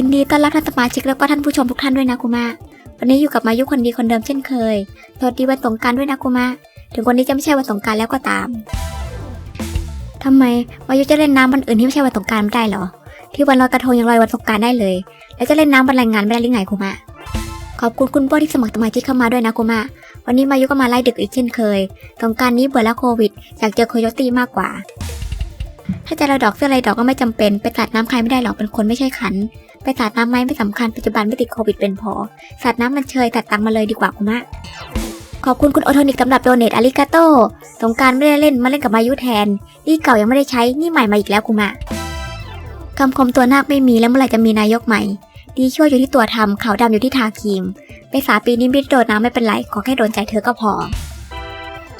ยินดีต้อนรับท่านสมาชิกแล้วก็ท่านผู้ชมทุกท่านด้วยนะคุมาวันนี้อยู่กับมายุคนดีคนเดิมเช่นเคยสวัสดีวันสงการด้วยนะคุมาถึงวันนี้จะไม่ใช่วันสงการแล้วก็ตามทำไมมายุจะเล่นน้ำวันอื่นที่ไม่ใช่วันสงการไม่ได้เหรอ ที่วันลอยกระทงยังลอยวันสงการได้เลย แล้วจะเล่นน้ำวันแรงงานไม่ได้หรือไงคุมาขอบคุณคุณโป้ที่สมัครสมาชิกเข้ามาด้วยนะคุมาวันนี้มายุก็มาไล่ดึกอีกเช่นเคยสงการนี้เบื่อแล้วโควิดอยากเจอโคโยตี้มากกว่า ถ้าจะระดอกเสื้ออะไรดอกก็ไม่จำเป็น ไปสาดน้ำใครไม่ได้หรอกเป็นคนไม่ใช่ขัน ไปสาดน้ำไหมไม่สำคัญปัจจุบันไม่ติดโควิดเป็นพอสาดน้ำมันเชยตัดตังมาเลยดีกว่าคุณมะขอบคุณคุณโอโทนิกสำหรับโดเนทอาริกาโตสงการไม่ได้เล่นมาเล่นกับมายุแทน นี่เก่ายังไม่ได้ใช้นี่ใหม่มาอีกแล้วคุณมะคำคมตัวนาคไม่มีแล้วเมื่อไหร่จะมีนายกใหม่ ดีช่วยอยู่ที่ตัวทำขาวดำอยู่ที่ทาครีม ไปสาปีนี้ไม่ได้โดนน้ำไม่เป็นไรขอแค่โดนใจเธอก็พอ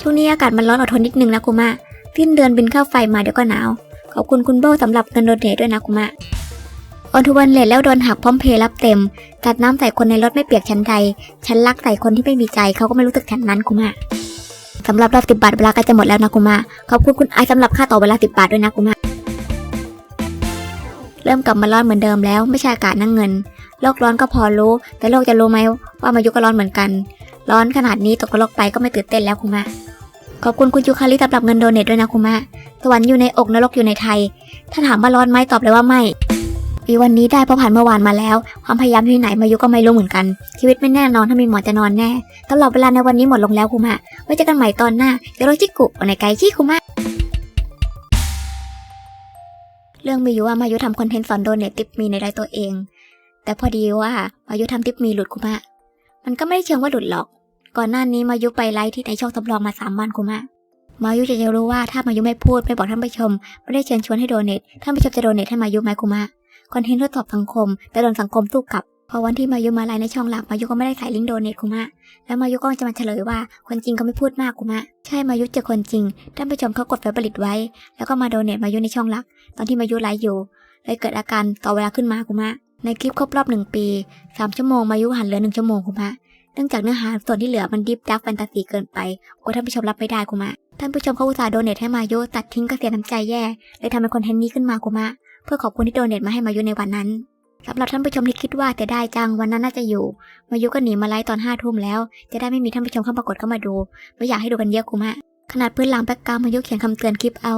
ช่วงนี้อากาศมันร้อนอดทนนิดนึงนะคุณมะสิ้นเดือนบินค่าไฟมาเดี๋ยวก็หนาว อบคุณคุณโบสำหรับเงินโดเนทด้วยนะคุณมะออนทุวันเลทแล้วโดนหักพร้อมเพย์รับเต็ม ตัดน้ำใส่คนในรถไม่เปียกชั้นใดฉันรักใส่คนที่ไม่มีใจเขาก็ไม่รู้สึกฉันนั้นคุณมะสำหรับรอบสิบบาทเวลาใกล้จะหมดแล้วนะคุณมะขอบคุณคุณไอสำหรับค่าต่อเวลาสิบบาทด้วยนะคุณมะเริ่มกลับมาร้อนเหมือนเดิมแล้วไม่ใช่อากาศนั่งเงินโลกร้อนก็พอรู้ แต่โลกจะรู้ไหมว่ามายุก็ร้อนเหมือนกัน ร้อนขนาดนี้ตกนรกไปก็ไม่ตื่นเต้นแล้วคุณมะขอบคุณคุณยูคาริสำหรับเงินโดเนทด้วยนะคุณมะ สวรรค์อยู่ในอกนรกอยู่ในไทย ถ้าถามว่าร้อนไหมตอบเลยว่าไม่ปีวันนี้ได้เพราะผ่านเมื่อวานมาแล้ว ความพยายามที่ไหนมายุก็ไม่รู้เหมือนกัน ชีวิตไม่แน่นอนถ้ามีหมอจะนอนแน่ตลอดเวลาในวันนี้หมดลงแล้วคุมะไว้เจอกันใหม่ตอนหน้าเดี๋ยวเราชิกุอในไกชิคุมะเรื่องมีอยู่ว่ามายุทำคอนเทนต์สอนโดนเนติปมีในไลน์ตัวเอง แต่พอดีว่ามายุทำติปมีหลุดคุมะมันก็ไม่ได้เชิงว่าหลุดหรอก ก่อนหน้านี้มายุไปไลฟ์ที่ในช่องสำรองมาสามวันคุมะ มายุจะจะรู้ว่าถ้ามายุไม่พูดไม่บอกท่านผู้ชม ไม่ได้เชิญชวนให้โดเนทท่านผู้ชมจะโดเนทให้มายุไหมคุมะคอนเทนต์ทดสอบสังคม แต่โดนสังคมสู้กลับพอวันที่มายุมาไลน์ในช่องหลักมายุก็ไม่ได้ใส่ลิงก์โดเนทคุมะแล้วมายุก็จะมาเฉลยว่าคนจริงเขาไม่พูดมากคุมะใช่มายุเจอคนจริงท่านผู้ชมเขากดไฟผลิตไว้ แล้วก็มาโดเนทมายุในช่องหลัก ตอนที่มายุไลฟ์อยู่เลยเกิดอาการต่อเวลาขึ้นมาคุมะในคลิปครบรอบหนึ่งปีสามชั่วโมงมายุหันเหลือหนึ่งชั่วโมงคุมะเนื่องจากเนื้อหาส่วนที่เหลือมันดิฟดักแฟนตาซีเกินไปกลัวท่านผู้ชมรับไม่ได้คุมะ ท่านผู้ชมเขาอุตส่าห์โดเนทให้มายุตัดทิ้งก็เสียน้ำใจแย่เลยทำเป็นคอนเทนต์นี้ขึ้นมาคุมะ เพื่อขอบคุณที่โดเนทมาให้มายุในวันนั้นสำหรับท่านผู้ชมที่คิดว่าแต่ได้จังวันนั้นน่าจะอยู่ มายุก็หนีมาไลฟ์ตอนห้าทุ่มแล้ว จะได้ไม่มีท่านผู้ชมเข้ามากดเข้ามาดู ไม่อยากให้ดูกันเยอะคุมะ ขนาดพื้นหลังแบ็กกราวมายุเขียนคำเตือนคลิปเอา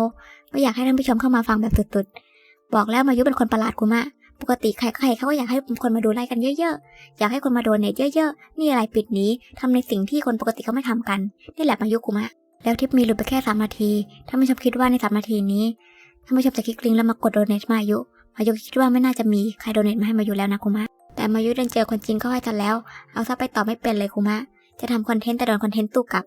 ไม่อยากให้ท่านผู้ชมเข้ามาฟังแบบสุดๆ บอกแล้วมายุเป็นคนประหลาดคุมะ ปกติใครๆเขาก็อยากให้คนมาดูไลฟ์กันเยอะๆ อยากให้คนมาโดเนทเยอะๆ นี่อะไรปิดหนี้ทำในสิ่งที่คนปกติเขาไม่ทำกัน นี่แหละมายุคุมะ แล้วทิปมีหลือไปแค่สามนาที ถ้าไม่ชอบคิดว่าในสามนาทีนี้ ถ้าไม่ชอบจะคลิกลิงก์แล้วมากดโดเนทมายุ มายุคิดว่าไม่น่าจะมีใครโดเนทมาให้มายุแล้วนะคุมะ แต่มายุเดินเจอคนจริงเข้าให้ทันแล้ว เอาซะไปต่อไม่เป็นเลยคุมะ จะทำคอนเทนต์แต่โดนคอนเทนต์ตู้กลับ